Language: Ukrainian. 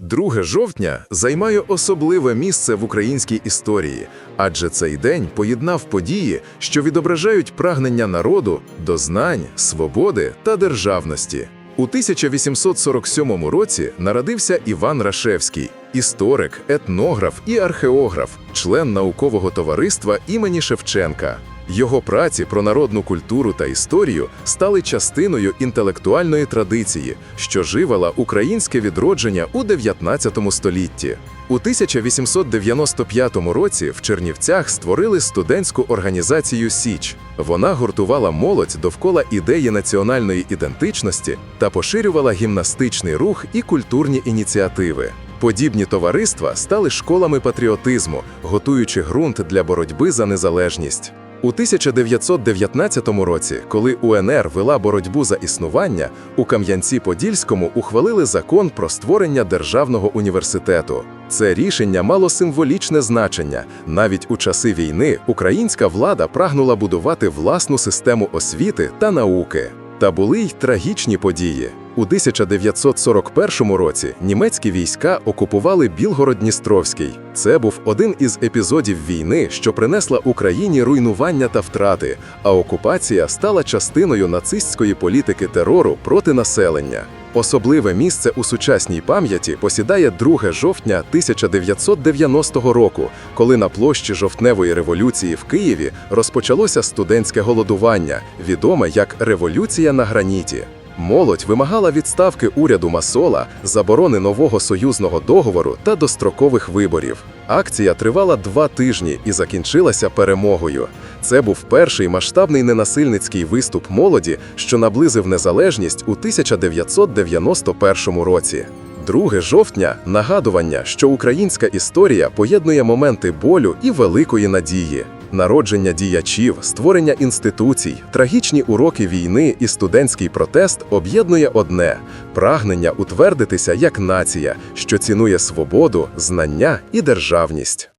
2 жовтня займає особливе місце в українській історії, адже цей день поєднав події, що відображають прагнення народу до знань, свободи та державності. У 1847 році народився Іван Рашевський, історик, етнограф і археограф, член наукового товариства імені Шевченка. Його праці про народну культуру та історію стали частиною інтелектуальної традиції, що живила українське відродження у 19 столітті. У 1895 році в Чернівцях створили студентську організацію Січ. Вона гуртувала молодь довкола ідеї національної ідентичності та поширювала гімнастичний рух і культурні ініціативи. Подібні товариства стали школами патріотизму, готуючи ґрунт для боротьби за незалежність. У 1919 році, коли УНР вела боротьбу за існування, у Кам'янці-Подільському ухвалили закон про створення державного університету. Це рішення мало символічне значення. Навіть у часи війни українська влада прагнула будувати власну систему освіти та науки. Та були й трагічні події. У 1941 році німецькі війська окупували Білгород-Дністровський. Це був один із епізодів війни, що принесла Україні руйнування та втрати, а окупація стала частиною нацистської політики терору проти населення. Особливе місце у сучасній пам'яті посідає 2 жовтня 1990 року, коли на площі жовтневої революції в Києві розпочалося студентське голодування, відоме як Революція на граніті. Молодь вимагала відставки уряду Масола, заборони нового союзного договору та дострокових виборів. Акція тривала два тижні і закінчилася перемогою. Це був перший масштабний ненасильницький виступ молоді, що наблизив незалежність у 1991 році. 2 жовтня нагадування, що українська історія поєднує моменти болю і великої надії. Народження діячів, створення інституцій, трагічні уроки війни і студентський протест об'єднує одне прагнення утвердитися як нація, що цінує свободу, знання і державність.